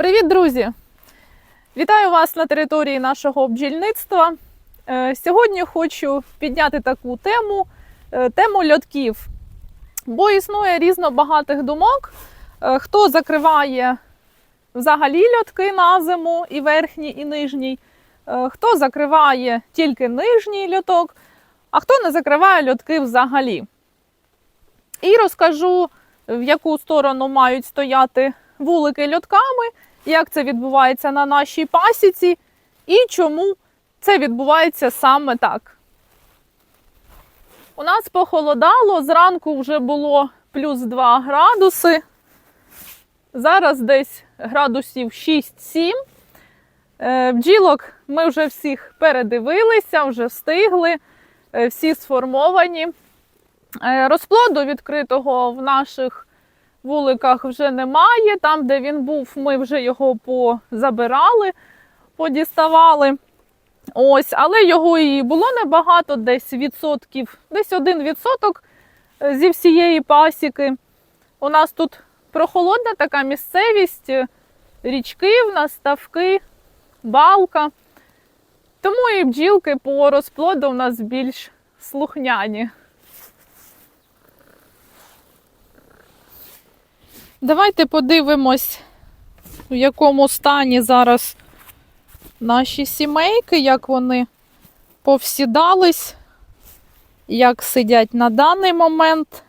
Привіт, друзі! Вітаю вас на території нашого бджільництва. Е, Сьогодні хочу підняти таку тему е, тему льотків. Бо існує різно багатих думок. Е, Хто закриває взагалі льотки на зиму, і верхній, і нижній, хто закриває тільки нижній льоток, а хто не закриває льотки взагалі. І розкажу, в яку сторону мають стояти вулики льотками, як це відбувається на нашій пасіці і чому це відбувається саме так. У нас похолодало, зранку вже було плюс 2 градуси. Зараз десь градусів 6-7. Е, Бджілок ми вже всіх передивилися, вже встигли, е, всі сформовані. Е, Розплоду відкритого в наших вуликах вже немає. Там, де він був, ми вже його позабирали, подіставали. Ось, але його і було небагато, десь відсотків, десь один відсоток е, зі всієї пасіки. У нас тут прохолодна така місцевість, е, річки в нас, ставки, балка. Тому і бджілки по розплоду у нас більш слухняні. Давайте подивимось, в якому стані зараз наші сімейки, як вони повсідались, як сидять на даний момент.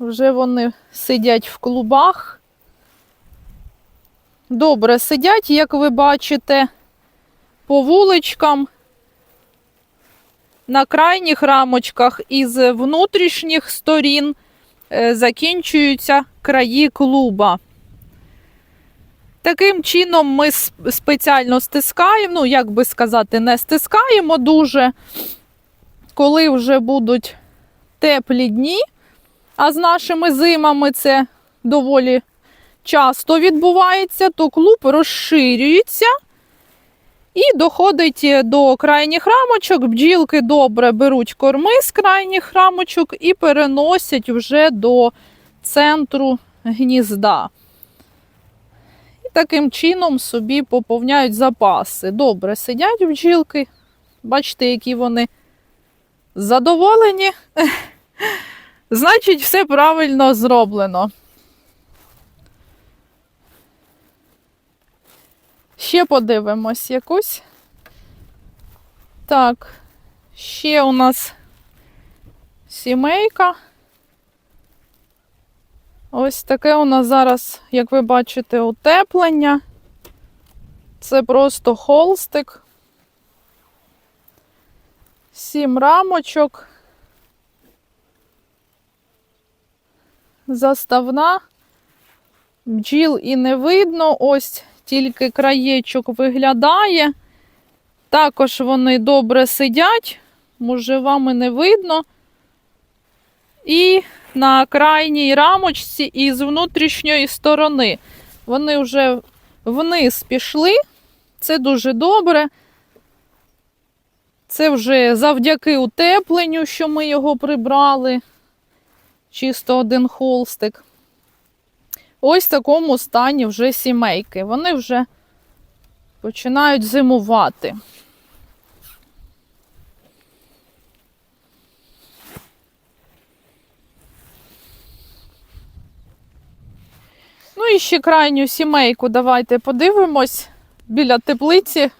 Вже вони сидять в клубах. Добре сидять, як ви бачите, по вуличкам на крайніх рамочках із внутрішніх сторін е, закінчуються краї клуба. Таким чином ми спеціально стискаємо, ну, як би сказати, не стискаємо дуже, коли вже будуть теплі дні, а з нашими зимами це доволі часто відбувається, то клуб розширюється. І доходить до крайніх рамочок. Бджілки добре беруть корми з крайніх рамочок і переносять вже до центру гнізда. І таким чином собі поповняють запаси. Добре сидять бджілки. Бачите, які вони задоволені. Значить, все правильно зроблено. Ще подивимось якусь. Так, ще у нас сімейка. Ось таке у нас зараз, як ви бачите, утеплення. Це просто холстик. Сім рамочок. Заставна. Бджіл і не видно. Ось тільки краєчок виглядає. Також вони добре сидять, може, вам і не видно. І на крайній рамочці із внутрішньої сторони. Вони вже вниз пішли. Це дуже добре. Це вже завдяки утепленню, що ми його прибрали. Чисто один холстик. Ось в такому стані вже сімейки. Вони вже починають зимувати. Ну і ще крайню сімейку давайте подивимось біля теплиці.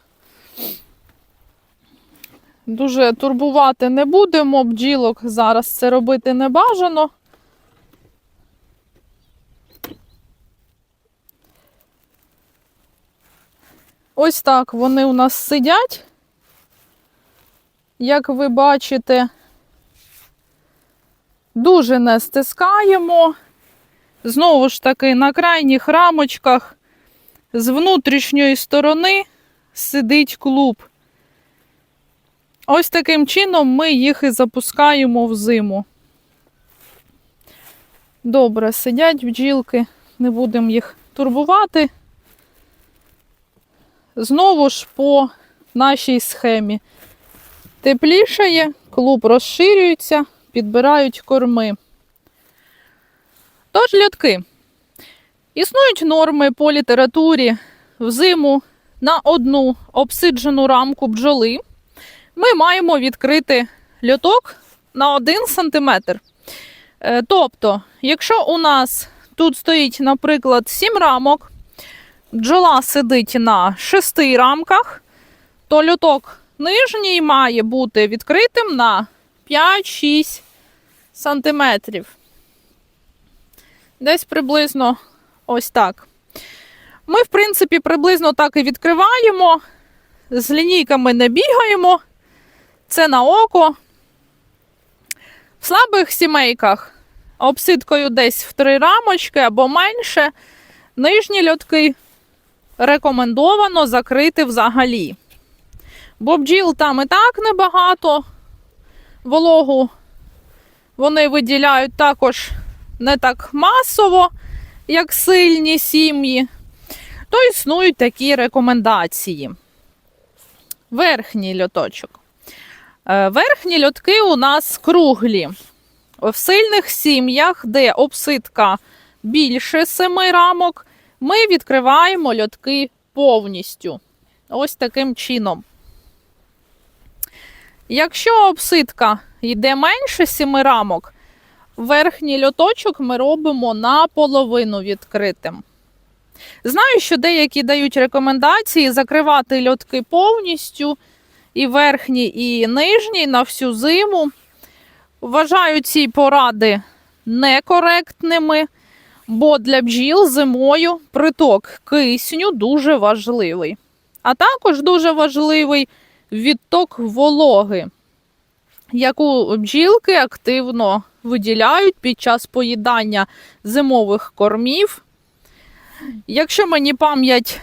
Дуже турбувати не будемо, бджілок зараз це робити не бажано. Ось так вони у нас сидять. Як ви бачите, дуже не стискаємо. Знову ж таки, на крайніх рамочках з внутрішньої сторони сидить клуб. Ось таким чином ми їх і запускаємо в зиму. Добре, сидять бджілки, не будемо їх турбувати. Знову ж по нашій схемі. Теплішає, клуб розширюється, підбирають корми. Тож, льотки. Існують норми по літературі взиму на одну обсиджену рамку бджоли. Ми маємо відкрити льоток на 1 см. Е, Тобто, якщо у нас тут стоїть, наприклад, 7 рамок, бджола сидить на 6 рамках, то льоток нижній має бути відкритим на 5-6 сантиметрів. Десь приблизно ось так. Ми, в принципі, приблизно так і відкриваємо. З лінійками не бігаємо. Це на око. В слабих сімейках обсидкою десь в три рамочки або менше. Нижні льотки рекомендовано закрити взагалі. Бо бджіл там і так небагато. Вологу вони виділяють також не так масово, як сильні сім'ї. То існують такі рекомендації. Верхній льоточок. Е, Верхні льотки у нас круглі. В сильних сім'ях, де обсидка більше семи рамок, ми відкриваємо льотки повністю. Ось таким чином. Якщо обсидка йде менше сіми рамок, верхній льоточок ми робимо наполовину відкритим. Знаю, що деякі дають рекомендації закривати льотки повністю, і верхній, і нижній на всю зиму. Вважаю ці поради некоректними, бо для бджіл зимою приток кисню дуже важливий. А також дуже важливий відток вологи, яку бджілки активно виділяють під час поїдання зимових кормів. Якщо мені пам'ять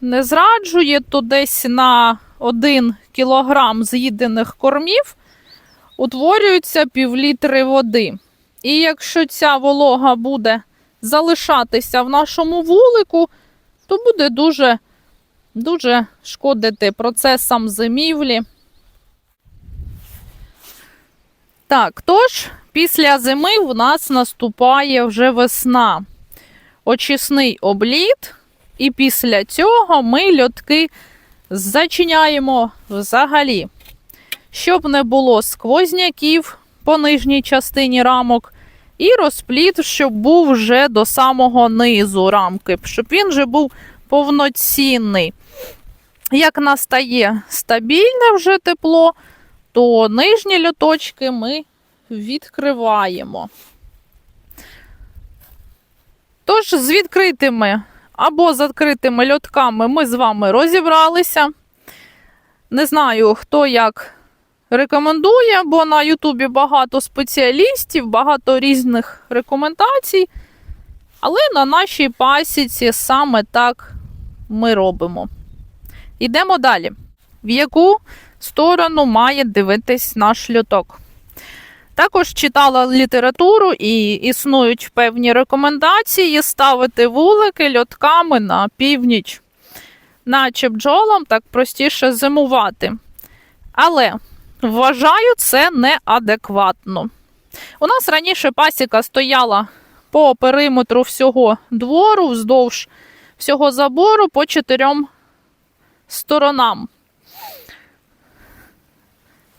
не зраджує, то десь на 1 кілограм з'їдених кормів утворюється півлітри води. І якщо ця волога буде залишатися в нашому вулику, то буде дуже, дуже шкодити процесам зимівлі. Так, тож, після зими в нас наступає вже весна. Очисний обліт, і після цього ми льотки зачиняємо взагалі, щоб не було сквозняків по нижній частині рамок, і розпліт, щоб був вже до самого низу рамки, щоб він вже був повноцінний. Як настає стабільне вже тепло, то нижні льоточки ми відкриваємо. Тож, з відкритими або закритими льотками ми з вами розібралися. Не знаю, хто як рекомендує, бо на Ютубі багато спеціалістів, багато різних рекомендацій. Але на нашій пасіці саме так ми робимо. Йдемо далі. В яку сторону має дивитись наш льоток? Також читала літературу і існують певні рекомендації ставити вулики льотками на північ, наче бджолам так простіше зимувати. Але вважаю це неадекватно. У нас раніше пасіка стояла по периметру всього двору, вздовж всього забору по чотирьом сторонам.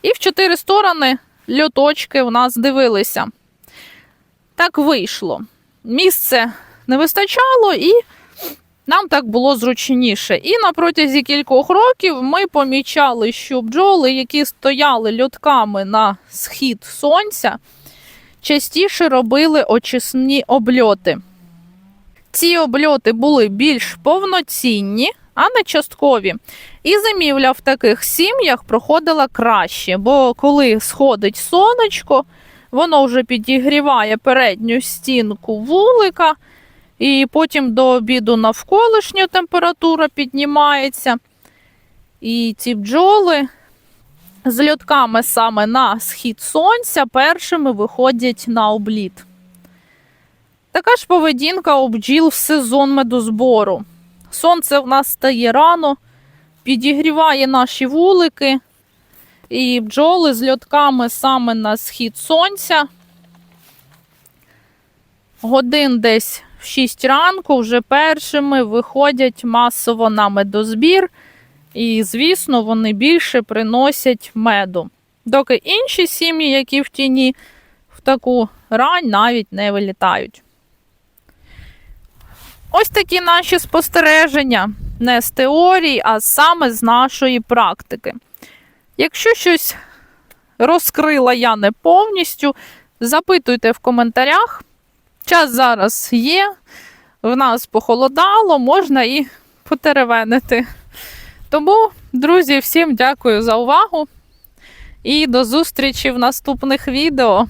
І в чотири сторони льоточки у нас дивилися. Так вийшло. Місце не вистачало, і нам так було зручніше. І на протязі кількох років ми помічали, що бджоли, які стояли льотками на схід сонця, частіше робили очисні обльоти. Ці обльоти були більш повноцінні, а не часткові. І зимівля в таких сім'ях проходила краще, бо коли сходить сонечко, воно вже підігріває передню стінку вулика, і потім до обіду навколишня температура піднімається. І ці бджоли з льотками саме на схід сонця першими виходять на обліт. Така ж поведінка у бджіл в сезон медозбору. Сонце в нас стає рано, підігріває наші вулики, і бджоли з льотками саме на схід сонця годин десь в 6 ранку вже першими виходять масово на медозбір. І, звісно, вони більше приносять меду. Доки інші сім'ї, які в тіні, в таку рань навіть не вилітають. Ось такі наші спостереження не з теорії, а саме з нашої практики. Якщо щось розкрила я не повністю, запитуйте в коментарях. Час зараз є, в нас похолодало, можна і потеревенити. Тому, друзі, всім дякую за увагу і до зустрічі в наступних відео.